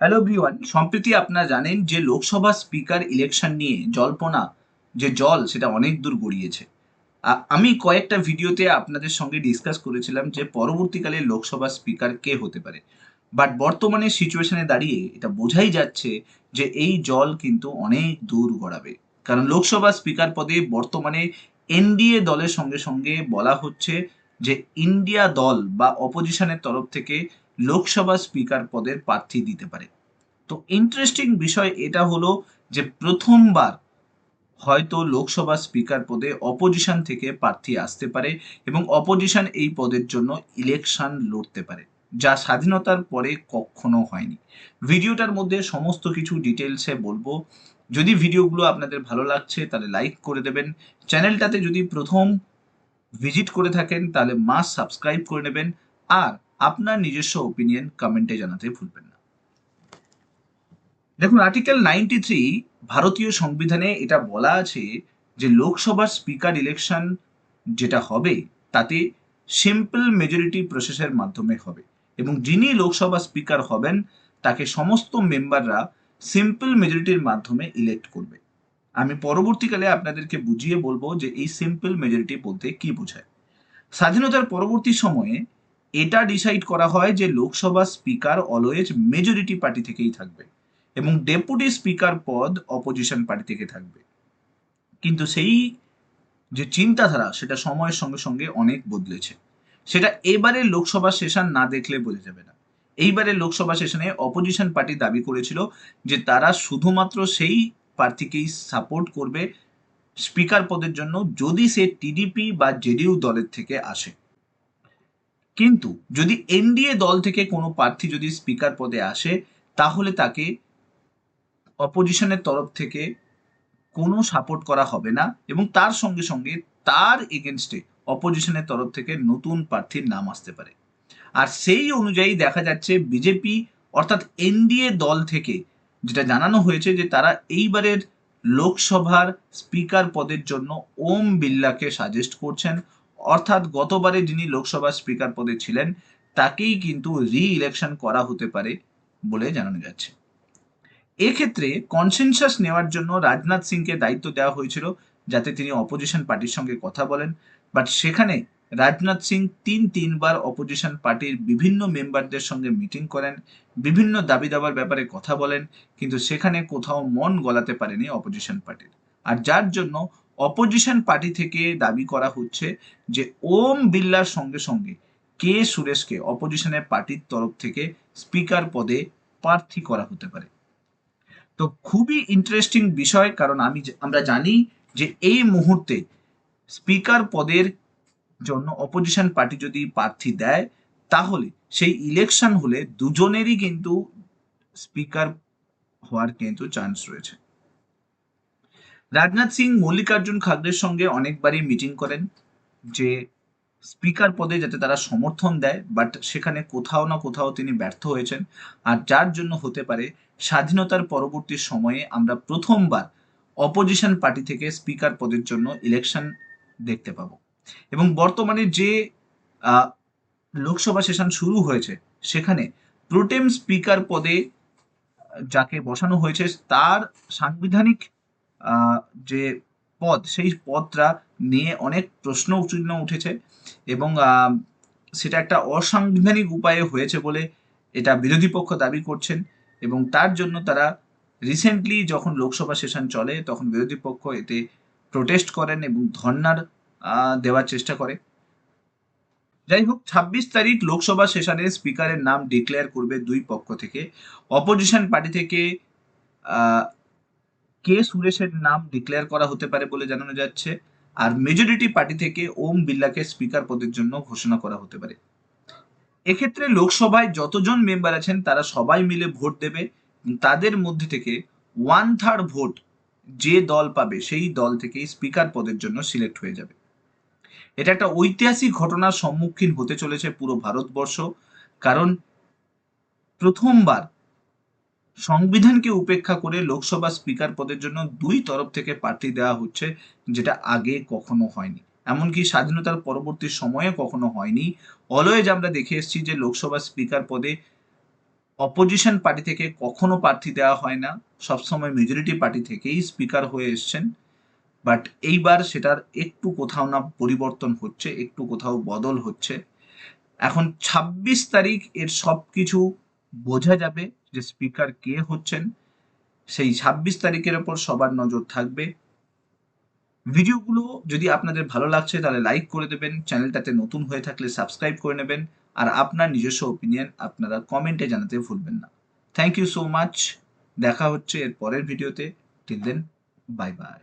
Hello everyone সম্প্রতি আপনারা জানেন যে লোকসভা স্পিকার ইলেকশন নিয়ে জল্পনা, যে জল সেটা অনেক দূর গড়িয়েছে। আমি কয়েকটা ভিডিওতে আপনাদের সঙ্গে ডিসকাস করেছিলাম যে পরবর্তীকালে লোকসভা স্পিকার কে হতে পারে। বাট বর্তমানে সিচুয়েশনে দাঁড়িয়ে এটা বোঝাই যাচ্ছে যে এই জল কিন্তু অনেক দূর গড়াবে। কারণ লোকসভা স্পিকার পদে বর্তমানে এনডিএ দলের সঙ্গে সঙ্গে বলা হচ্ছে যে ইন্ডিয়া দল বা অপোজিশনের তরফ থেকে লোকসভা স্পিকার পদের প্রার্থী দিতে পারে। তো ইন্টারেস্টিং বিষয় এটা হলো যে প্রথমবার হয়তো লোকসভা স্পিকার পদে অপোজিশন থেকে প্রার্থী আসতে পারে এবং অপোজিশন এই পদের জন্য ইলেকশন লড়তে পারে, যা স্বাধীনতার পরে কখনো হয়নি। ভিডিওটার মধ্যে সমস্ত কিছু ডিটেলসে বলব। যদি ভিডিওগুলো আপনাদের ভালো লাগছে, তাহলে লাইক করে দেবেন। চ্যানেলটাতে যদি প্রথম ভিজিট করে থাকেন, তাহলে মাস সাবস্ক্রাইব করে নেবেন। আর আপনার নিজস্ব ওপিনিয়ন কমেন্টে জানাতে ভুলবেন না। দেখুন আর্টিকেল নাইনটি থ্রি ভারতীয় সংবিধানে এটা বলা আছে যে লোকসভার স্পিকার ইলেকশন যেটা হবে, তাতে সিম্পল মেজরিটি প্রসেসের মাধ্যমে হবে এবং যিনি লোকসভা স্পিকার হবেন, তাকে সমস্ত মেম্বাররা সিম্পল মেজরিটির মাধ্যমে ইলেক্ট করবে। আমি পরবর্তীকালে আপনাদেরকে বুঝিয়ে বলব যে এই সিম্পল মেজরিটি বলতে কি বোঝায়। স্বাধীনতার পরবর্তী সময়ে এটা ডিসাইড করা হয় যে Lok Sabha speaker always majority party থেকেই থাকবে এবং ডেপুটি স্পিকার পদ অপোজিশন পার্টি থেকে থাকবে। কিন্তু সেই যে চিন্তাধারা সেটা সময়ের সঙ্গে সঙ্গে অনেক বদলেছে। সেটা এবারে লোকসভা সেশন না দেখলে বোঝা যাবে না। এইবারে লোকসভা সেশনে অপোজিশন পার্টি দাবি করেছিল যে তারা শুধুমাত্র সেই প্রার্থীকেই সাপোর্ট করবে স্পিকার পদের জন্য যদি সে টিডিপি বা জেডিইউ দলের থেকে আসে। কিন্তু যদি এনডিএ দল থেকে কোনো প্রার্থী যদি স্পিকার পদে আসে, তাহলে তাকে অপোজিশনের তরফ থেকে কোনো সাপোর্ট করা হবে না এবং তার সঙ্গে সঙ্গে তার এগেনস্টে অপোজিশনের তরফ থেকে নতুন প্রার্থীর নাম আসতে পারে। আর সেই অনুযায়ী দেখা যাচ্ছে বিজেপি অর্থাৎ এনডিএ দল থেকে যেটা জানানো হয়েছে যে তারা এইবারের লোকসভার স্পিকার পদের জন্য ওম বিল্লাকে সাজেস্ট করছেন। অর্থাৎ গতবারে যিনি লোকসভা স্পিকার পদে ছিলেন, তাকেই কিন্তু রি ইলেকশন করা হতে পারে বলে জানানো যাচ্ছে। এক্ষেত্রে কনসেনসাস নেওয়ার জন্য রাজনাথ সিংকে দায়িত্ব দেওয়া হয়েছিল যাতে তিনি অপোজিশন পার্টির সঙ্গে কথা বলেন। বাট সেখানে রাজনাথ সিং তিন তিনবার অপোজিশন পার্টির বিভিন্ন মেম্বারদের সঙ্গে মিটিং করেন, বিভিন্ন দাবি দাবার ব্যাপারে কথা বলেন, কিন্তু সেখানে কোথাও মন গলাতে পারেনি অপোজিশন পার্টির আর যার জন্য অপোজিশন পার্টি থেকে দাবি করা হচ্ছে যে ওম বিল্লার সঙ্গে সঙ্গে কে সুরেশকে অপোজিশনের পার্টির তরফ থেকে স্পিকার পদে প্রার্থী করা হতে পারে। তো খুবই ইন্টারেস্টিং বিষয়, কারণ আমি আমরা জানি যে এই মুহূর্তে স্পিকার পদের জন্য অপোজিশন পার্টি যদি প্রার্থী দেয়, তাহলে সেই ইলেকশন হলে দুজনেরই কিন্তু স্পিকার হওয়ার কিন্তু চান্স রয়েছে। রাজনাথ সিং মল্লিকার্জুন খাগড়ের সঙ্গে অনেকবারই মিটিং করেন, যে স্পিকার পদে যাতে তারা সমর্থন দেয় বাট সেখানে কোথাও না কোথাও তিনি ব্যর্থ হয়েছেন। আর যার জন্য হতে পারে, স্বাধীনতার পরবর্তী সময়ে আমরা প্রথমবার অপোজিশন পার্টি থেকে স্পিকার পদের জন্য ইলেকশন দেখতে পাবো। এবং বর্তমানে যে লোকসভা সেশন শুরু হয়েছে, সেখানে প্রোটেম স্পিকার পদে যাকে বসানো হয়েছে, তার সাংবিধানিক যে পদ, সেই পদটা নিয়ে অনেক প্রশ্ন চিহ্ন উঠেছে এবং সেটা একটা অসাংবিধানিক উপায়ে হয়েছে বলে এটা বিরোধী পক্ষ দাবি করছেন এবং তার জন্য তারা রিসেন্টলি যখন লোকসভা সেশন চলে, তখন বিরোধী পক্ষ এতে প্রোটেস্ট করেন এবং ধর্নার দেওয়ার চেষ্টা করে। যাই হোক, ছাব্বিশ তারিখ লোকসভা সেশনে স্পিকারের নাম ডিক্লেয়ার করবে দুই পক্ষ থেকে। অপোজিশন পার্টি থেকে কে সুরেশের নাম ডিক্লেয়ার করা হতে পারে বলে জানানো যাচ্ছে, আর মেজরিটি পার্টি থেকে ওম বিল্লাকে স্পিকার পদের জন্য ঘোষণা করা হতে পারে। এক্ষেত্রে লোকসভায় যতজন মেম্বার আছেন, তারা সবাই মিলে ভোট দেবে তাদের মধ্যে থেকে ওয়ান থার্ড ভোট যে দল পাবে, সেই দল থেকেই স্পিকার পদের জন্য সিলেক্ট হয়ে যাবে। এটা একটা ঐতিহাসিক ঘটনার সম্মুখীন হতে চলেছে পুরো ভারতবর্ষ, কারণ প্রথমবার সংবিধানকে উপেক্ষা করে লোকসভা স্পিকার পদের জন্য দুই তরফ থেকে প্রার্থী দেওয়া হচ্ছে, যেটা আগে কখনো হয়নি। এমনকি স্বাধীনতার পরবর্তী সময়ে কখনো হয়নি। অলওয়েজ আমরা দেখে এসেছি যে লোকসভা স্পিকার পদে অপোজিশন পার্টি থেকে কখনো প্রার্থী দেওয়া হয় না। সবসময় মেজরিটি পার্টি থেকেই স্পিকার হয়ে এসছেন। বাট এইবার সেটার একটু কোথাও না পরিবর্তন হচ্ছে, একটু কোথাও বদল হচ্ছে। এখন ২৬ তারিখ, এর সব কিছু বোঝা যাবে যে স্পিকার কে হচ্ছেন। সেই ২৬ তারিখের ওপর সবার নজর থাকবে। ভিডিওগুলো যদি আপনাদের ভালো লাগছে, তাহলে লাইক করে দেবেন। চ্যানেলটাতে নতুন হয়ে থাকলে সাবস্ক্রাইব করে নেবেন। আর আপনার নিজস্ব ওপিনিয়ন আপনারা কমেন্টে জানাতে ভুলবেন না। থ্যাংক ইউ সো মাচ দেখা হচ্ছে এর পরের ভিডিওতে। Till then bye bye